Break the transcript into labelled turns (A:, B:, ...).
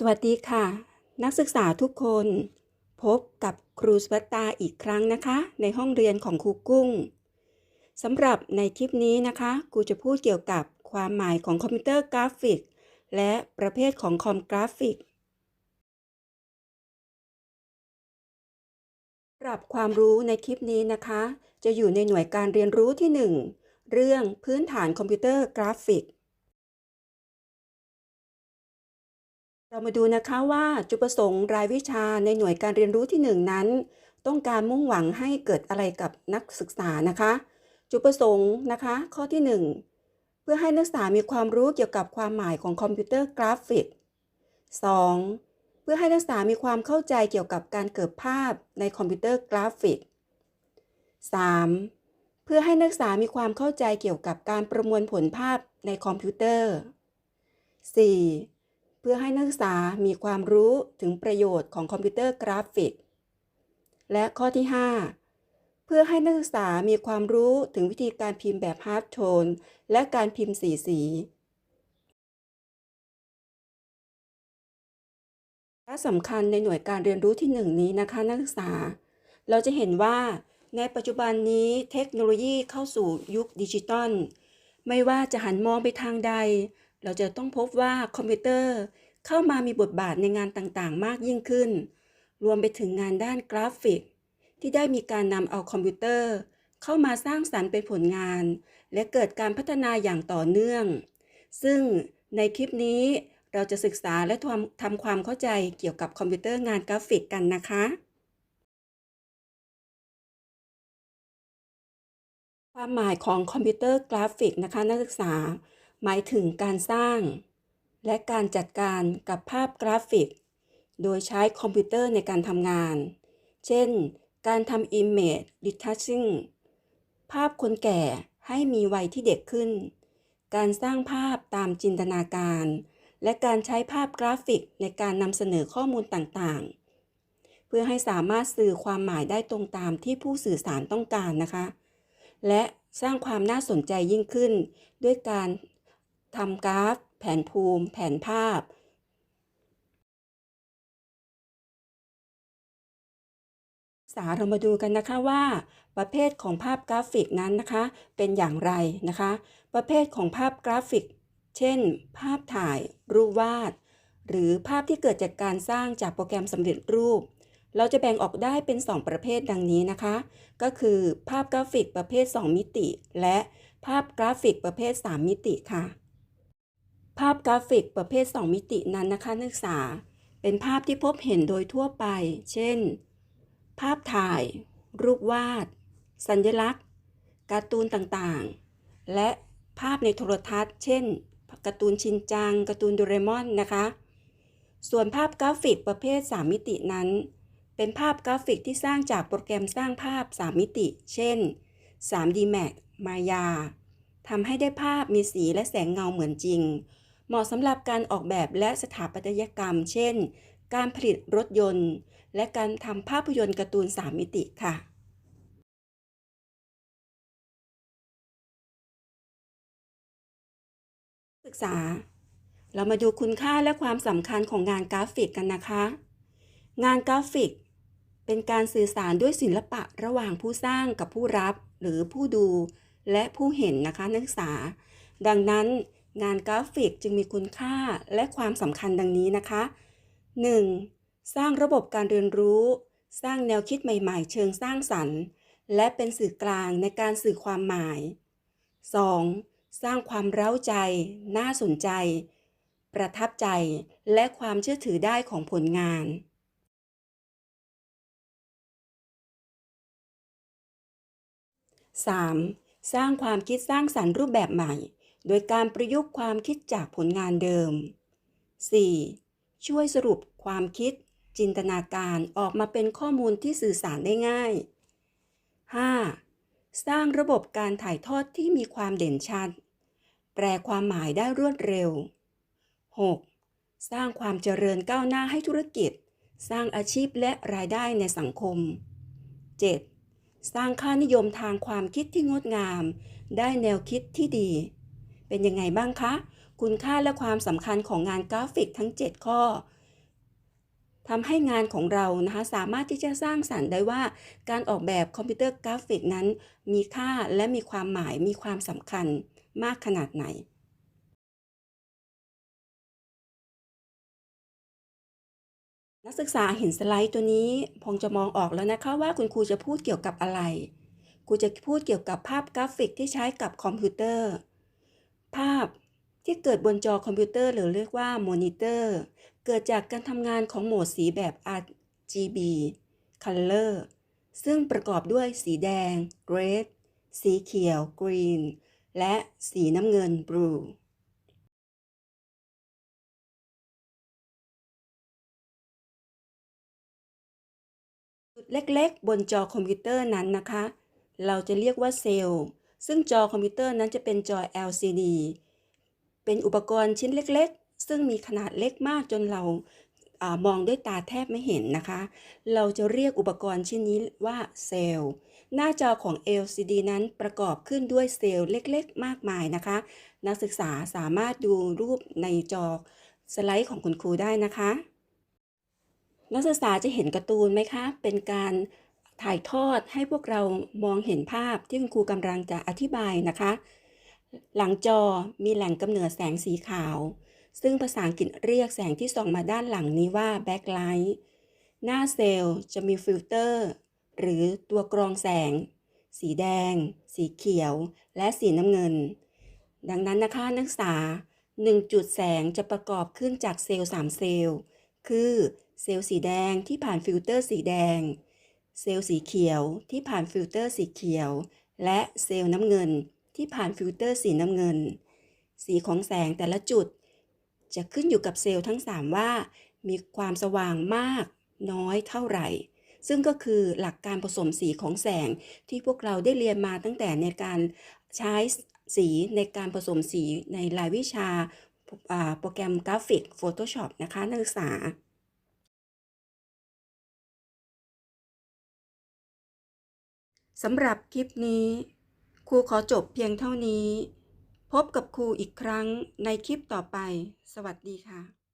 A: สวัสดีค่ะ นักศึกษาทุกคน พบกับครูสวัตตาอีกครั้งนะคะ ในห้องเรียนของครูกุ้งสำหรับในคลิปนี้นะคะครูจะพูดเกี่ยวกับความหมายของคอมพิวเตอร์กราฟิก และประเภทของคอมกราฟิกสำหรับความรู้ในคลิปนี้นะคะ จะอยู่ในหน่วยการเรียนรู้ที่ 1 เรื่องพื้นฐานคอมพิวเตอร์กราฟิก เรามาดูนะคะว่าจุดประสงค์รายวิชาในหน่วยการเรียนรู้ที่ 1 นั้น ต้องการมุ่งหวังให้เกิดอะไรกับนักศึกษานะคะ จุดประสงค์นะคะ ข้อที่ 1 เพื่อให้นักศึกษามีความรู้เกี่ยวกับความหมายของคอมพิวเตอร์กราฟิก 2. เพื่อให้นักศึกษามีความเข้าใจเกี่ยวกับการเกิดภาพในคอมพิวเตอร์กราฟิก 3. เพื่อให้นักศึกษามีความเข้าใจเกี่ยวกับการประมวลผลภาพในคอมพิวเตอร์ 4. เพื่อให้นักศึกษามีความรู้ถึงประโยชน์ของคอมพิวเตอร์กราฟิก และข้อที่ 5 เพื่อให้นักศึกษามีความรู้ถึงวิธีการพิมพ์แบบฮาร์ดโทนและการพิมพ์สีสีและสำคัญในหน่วยการเรียนรู้ที่ 1 นี้นะคะนักศึกษา เราจะเห็นว่าในปัจจุบันนี้เทคโนโลยีเข้าสู่ยุคดิจิตอลไม่ว่าจะหันมองไปทางใด เราจะต้องพบว่าคอมพิวเตอร์เข้ามามีบทบาทในงานต่างๆ มากยิ่งขึ้น รวมไปถึงงานด้านกราฟิก ที่ได้มีการนำเอาคอมพิวเตอร์ เข้ามาสร้างสรรค์เป็นผลงาน และเกิดการพัฒนาอย่างต่อเนื่อง ซึ่งในคลิปนี้เราจะศึกษาและทำทำความเข้าใจเกี่ยวกับคอมพิวเตอร์งานกราฟิกกันนะคะ ความหมายของคอมพิวเตอร์กราฟิกนะคะนักศึกษา หมายถึงการสร้าง และการจัดการกับภาพกราฟิก โดยใช้คอมพิวเตอร์ในการทำงาน เช่น การทำ Image Retouching ภาพคนแก่ให้มีวัยที่เด็กขึ้น การสร้างภาพตามจินตนาการ และการใช้ภาพกราฟิกในการนำเสนอข้อมูลต่างๆ เพื่อให้สามารถสื่อความหมายได้ตรงตามที่ผู้สื่อสารต้องการนะคะ และสร้างความน่าสนใจยิ่งขึ้น ด้วยการ ทำกราฟ แผนภูมิ แผนภาพสาเรามาดูกันนะคะว่า ประเภทของภาพกราฟิกนั้นนะคะ เป็นอย่างไรนะคะ ประเภทของภาพกราฟิก เช่น ภาพถ่ายรูปวาด หรือภาพที่เกิดจากการสร้างจากโปรแกรมสำเร็จรูป เราจะแบ่งออกได้เป็น 2 ประเภทดังนี้นะคะ ก็คือภาพกราฟิกประเภท 2 มิติ และภาพกราฟิกประเภท 3 มิติค่ะ ภาพกราฟิกประเภท 2 มิตินั้นนะคะนักศึกษา เป็นภาพที่พบเห็นโดยทั่วไป เช่น ภาพถ่าย รูปวาด สัญลักษณ์ การ์ตูนต่างๆ และภาพในโทรทัศน์ เช่น การ์ตูนชินจัง การ์ตูนโดเรมอนนะคะ ส่วนภาพกราฟิกประเภท 3 มิตินั้น เป็นภาพกราฟิกที่สร้างจากโปรแกรมสร้างภาพ 3 มิติ เช่น 3D Max Maya ทำให้ได้ภาพมีสีและแสงเงาเหมือนจริง เหมาะสำหรับการออกแบบและสถาปัตยกรรม เช่น การผลิตรถยนต์ และการทำภาพยนตร์การ์ตูน 3 มิติค่ะศึกษา เรามาดูคุณค่าและความสำคัญของงานกราฟิกกันนะคะ งานกราฟิก เป็นการสื่อสารด้วยศิลปะระหว่างผู้สร้างกับผู้รับ หรือผู้ดูและผู้เห็นนะคะนักศึกษา ดังนั้น งานกราฟิกจึงมีคุณค่าและความสำคัญดังนี้นะคะ 1. สร้างระบบการเรียนรู้ สร้างแนวคิดใหม่ๆ เชิงสร้างสรรค์ และเป็นสื่อกลางในการสื่อความหมาย 2. สร้างความเร้าใจ น่าสนใจ ประทับใจ และความเชื่อถือได้ของผลงาน 3. สร้างความคิดสร้างสรรค์รูปแบบใหม่ โดยการประยุกต์ความคิดจากผลงานเดิม 4. ช่วยสรุปความคิด จินตนาการออกมาเป็นข้อมูลที่สื่อสารได้ง่าย 5. สร้างระบบการถ่ายทอดที่มีความเด่นชัด แปลความหมายได้รวดเร็ว 6. สร้างความเจริญก้าวหน้าให้ธุรกิจ สร้างอาชีพและรายได้ในสังคม 7. สร้างค่านิยมทางความคิดที่งดงาม ได้แนวคิดที่ดี เป็นยังไงบ้างคะ คุณค่าและความสำคัญของงานกราฟิกทั้ง 7 ข้อทำให้งานของเรานะคะสามารถที่จะสร้างสรรค์ได้ว่า การออกแบบคอมพิวเตอร์กราฟิกนั้น มีค่าและมีความหมายมีความสำคัญมากขนาดไหนนักศึกษาเห็นสไลด์ตัวนี้คงจะมองออกแล้วนะคะว่าคุณครูจะพูดเกี่ยวกับอะไร ครูจะพูดเกี่ยวกับภาพกราฟิกที่ใช้กับคอมพิวเตอร์ ภาพที่เกิดบนจอคอมพิวเตอร์หรือเรียกว่ามอนิเตอร์เกิดจากการทำงานของโหมดสีแบบ RGB Color ซึ่งประกอบด้วยสีแดง Red สีเขียว Green และสีน้ำเงิน Blue จุดเล็กๆ บนจอคอมพิวเตอร์นั้นนะคะ เราจะเรียกว่าเซลล์ ซึ่งจอคอมพิวเตอร์นั้นจะเป็นจอ LCD เป็นอุปกรณ์ชิ้นเล็กๆ ซึ่งมีขนาดเล็กมากจนเราอามองด้วยตาแทบไม่เห็นนะคะ เราจะเรียกอุปกรณ์ชิ้นนี้ว่าเซลล์ หน้าจอของ LCD นั้นประกอบขึ้นด้วยเซลล์เล็กๆ มากมายนะคะ นักศึกษาสามารถดูรูปในจอสไลด์ของคุณครูได้นะคะ นักศึกษาจะเห็นการ์ตูนไหมคะ เป็นการ ถ่ายทอดให้พวกเรามองเห็นภาพที่คุณครูกำลังจะอธิบายนะคะ หลังจอมีแหล่งกำเนิดแสงสีขาว ซึ่งภาษาอังกฤษเรียกแสงที่ส่องมาด้านหลังนี้ว่า backlight หน้าเซลล์จะมีฟิลเตอร์หรือตัวกรองแสง สีแดง สีเขียว และสีน้ำเงิน ดังนั้นนะคะนักศึกษา 1 จุดแสงจะประกอบขึ้นจากเซลล์3เซลล์ คือเซลล์สีแดงที่ผ่านฟิลเตอร์สีแดง เซลล์สีเขียวที่ผ่านฟิลเตอร์สีเขียว และเซลล์น้ำเงินที่ผ่านฟิลเตอร์สีน้ำเงิน สีของแสงแต่ละจุด จะขึ้นอยู่กับเซลล์ทั้ง 3 ว่า มีความสว่างมากน้อยเท่าไหร่ ซึ่งก็คือหลักการผสมสีของแสงที่พวกเราได้เรียนมาตั้งแต่ในการใช้สีในการผสมสีในรายวิชาโปรแกรมกราฟิก Photoshop นะคะนักศึกษา สำหรับคลิปนี้ ครูขอจบเพียงเท่านี้ พบกับครูอีกครั้งในคลิปต่อไป สวัสดีค่ะ